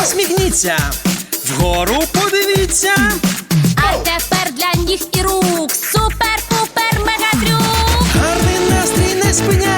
Посмігніться, вгору подивіться. А тепер для ніг і рук супер-пупер мегатрюк. Гарний настрій не спиняй.